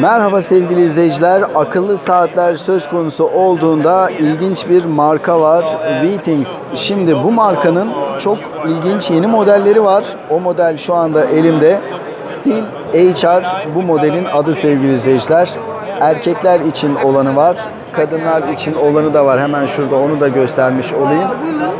Merhaba sevgili izleyiciler. Akıllı saatler söz konusu olduğunda ilginç bir marka var. Withings. Şimdi bu markanın çok ilginç yeni modelleri var. O model şu anda elimde. Steel HR bu modelin adı sevgili izleyiciler. Erkekler için olanı var. Kadınlar için olanı da var. Hemen şurada onu da göstermiş olayım.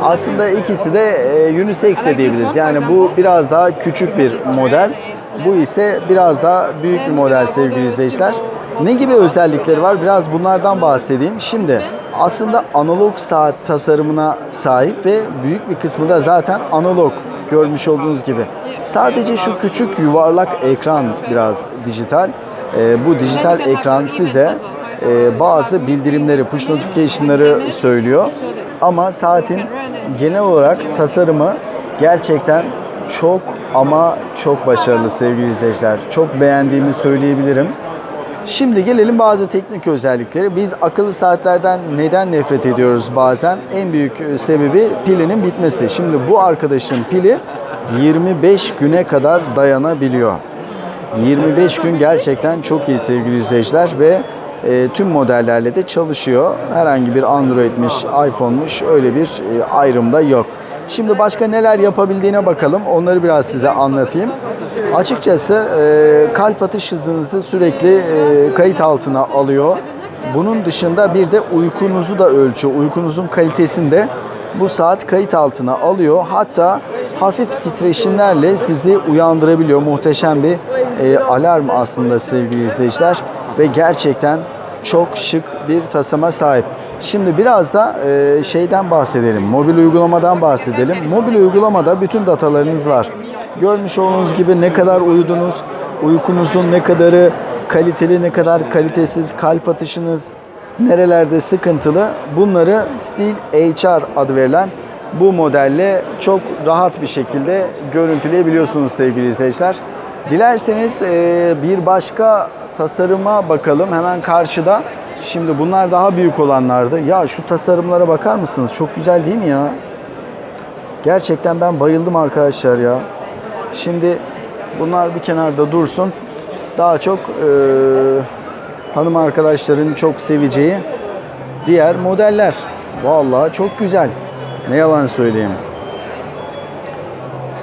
Aslında ikisi de e, unisex de diyebiliriz. Yani bu biraz daha küçük bir model. Bu ise biraz daha büyük bir model sevgili izleyiciler. Ne gibi özellikleri var? Biraz bunlardan bahsedeyim. Şimdi aslında analog saat tasarımına sahip ve büyük bir kısmı da zaten analog görmüş olduğunuz gibi. Sadece şu küçük yuvarlak ekran biraz dijital. Ee, bu dijital ekran size e, bazı bildirimleri, push notification'ları söylüyor. Ama saatin genel olarak tasarımı gerçekten çok ama çok başarılı sevgili izleyiciler. Çok beğendiğimi söyleyebilirim. Şimdi gelelim bazı teknik özellikleri. Biz akıllı saatlerden neden nefret ediyoruz bazen? En büyük e, sebebi pilinin bitmesi. Şimdi bu arkadaşın pili 25 güne kadar dayanabiliyor. 25 gün gerçekten çok iyi sevgili izleyiciler ve e, tüm modellerle de çalışıyor. Herhangi bir Android'miş, iPhone'muş öyle bir e, ayrım da yok. Şimdi başka neler yapabildiğine bakalım. Onları biraz size anlatayım. Açıkçası e, kalp atış hızınızı sürekli e, kayıt altına alıyor. Bunun dışında bir de uykunuzu da ölçüyor. Uykunuzun kalitesini de bu saat kayıt altına alıyor. Hatta hafif titreşimlerle sizi uyandırabiliyor. Muhteşem bir e, alarm aslında sevgili izleyiciler ve gerçekten çok şık bir tasarıma sahip. Şimdi biraz da e, şeyden bahsedelim. Mobil uygulamadan bahsedelim. Mobil uygulamada bütün datalarınız var. Görmüş olduğunuz gibi ne kadar uyudunuz, uykunuzun ne kadarı kaliteli, ne kadar kalitesiz, kalp atışınız nerelerde sıkıntılı bunları Steel HR adı verilen bu modelle çok rahat bir şekilde görüntüleyebiliyorsunuz sevgili izleyiciler. Dilerseniz e, bir başka tasarıma bakalım hemen karşıda. Şimdi bunlar daha büyük olanlardı. Ya şu tasarımlara bakar mısınız? Çok güzel değil mi ya? Gerçekten ben bayıldım arkadaşlar ya. Şimdi bunlar bir kenarda dursun. Daha çok e, hanım arkadaşların çok seveceği diğer modeller. Vallahi çok güzel. Ne yalan söyleyeyim.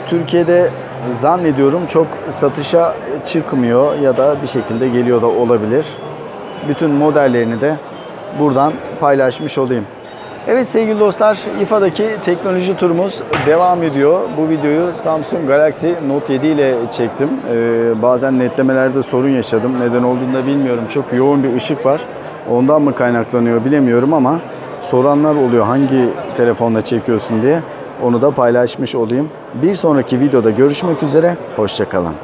Türkiye'de zannediyorum çok satışa çıkmıyor ya da bir şekilde geliyor da olabilir. Bütün modellerini de buradan paylaşmış olayım. Evet sevgili dostlar, İFA'daki teknoloji turumuz devam ediyor. Bu videoyu Samsung Galaxy Note 7 ile çektim. Ee, bazen netlemelerde sorun yaşadım. Neden olduğunu da bilmiyorum. Çok yoğun bir ışık var. Ondan mı kaynaklanıyor bilemiyorum ama soranlar oluyor hangi telefonla çekiyorsun diye. Onu da paylaşmış olayım. Bir sonraki videoda görüşmek üzere. Hoşçakalın.